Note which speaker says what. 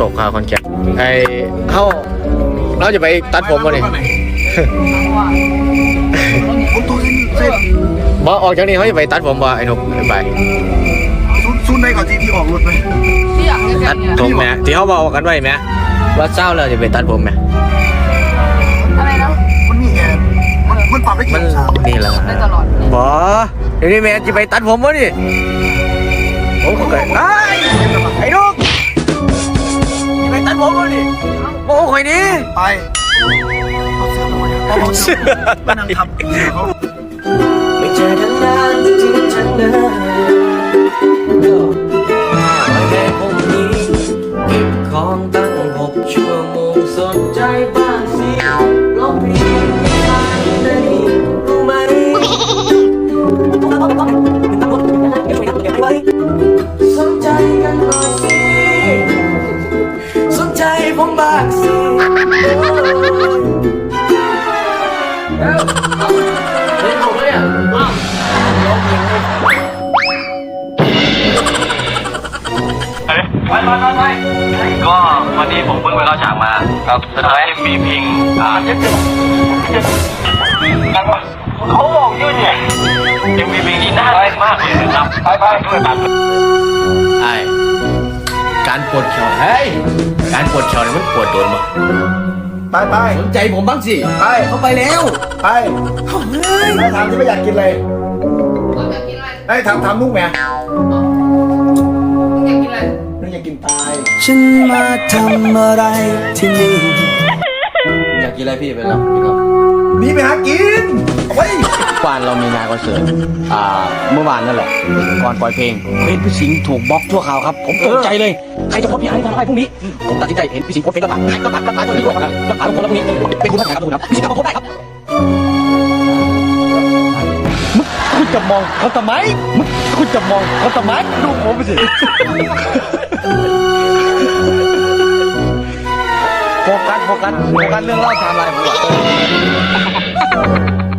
Speaker 1: ตกคาคอนแกนไอเขาเราจะไปตัดผมมาเนี่ย
Speaker 2: ผมตัวเส้นเส้น
Speaker 1: บอออกจากนี้เขาจะไปตัดผมบ่ไอ้หนุกไป
Speaker 2: ซุนซุนได้ก่อนที่ที่ออกรถไหม
Speaker 3: ที่อยากจะ
Speaker 1: ตัดผมไหมที่เขาบอกกันไว้ไหมว่าเศร้าแล้วจะไปตัดผมไหม
Speaker 3: อะไรนะ
Speaker 2: มันมีแอร์มันมันปรับได้
Speaker 1: มั
Speaker 2: กี่
Speaker 1: น
Speaker 2: องศา
Speaker 1: นี่แหละ
Speaker 3: ได้ตลอด
Speaker 1: บอเดี๋ยวนี้แม่จะไปตัดผมวะนี่โอ้โหไอ้ยไอ้นุกจะไปตัด ผมวะนี่โอ้โหข่อยนี่
Speaker 2: ไปเอาเสื้อมาเนี่ยเอาเสื้อมานั่งทับเสื้อเขา
Speaker 4: ไม่เจอกันนานจริง
Speaker 5: ปไปไปไปก็วันนี้ผมเพิ่งไปเข้าฉากมาครับสุดท้ายมีพิงอ่าเขาบอกยื่นเนี่ยยังมีพิงที่น่ารักมากเลยนะครับไปไปด้วยกัน
Speaker 1: ไอ้การปวดเข่าเฮ้ยการปวดเข่าเนี่ยมันปวดโดนมั้
Speaker 2: ไปไป
Speaker 1: สนใจผมบ้างสิ
Speaker 2: ไป
Speaker 1: เขาไปแล้ว
Speaker 2: ไปไปถามที่ไม่อยากกินอะไร
Speaker 3: คุณอยากกินอะไร
Speaker 2: ไอ้ถามถามนุ๊กแม่
Speaker 3: กอ
Speaker 2: ยากกินตาย
Speaker 4: ฉันมาทำอะไรที่นี่
Speaker 1: อยากกินอะไรพี่ไปแล้วพี่ครับ
Speaker 2: หนีไปหากินเอาไว้
Speaker 1: วานเรามีงานคอนเสิร์ตอ่าเมื่อวานนั่นแหละ ก่อนปล่อยเพลงเป็นพี่สิงห์ถูกบล็อกชั่วคราวครับ ผมตกใจเลย ใครจะพบพี่ไอ้ทำอะไรพรุ่งนี้ ผมตัดสินใจเห็นพี่สิงห์โพสเฟซแล้วตัดก็ตัดก็ตัดตัวนี้ด้วยครับแล้วตัดทุกคนแล้วพรุ่งนี้เป็นคุณทักทายครับทุกคนครับพี่สิงห์ก็มาพบได้ครับ
Speaker 2: จะมองเขาทำไมมึงคุณจะมองเขาทำไมดูผมไปสิ
Speaker 1: โฟกัสโฟกัสโฟกัสเรื่องเล่าไทม์ไลน์ผมก่อน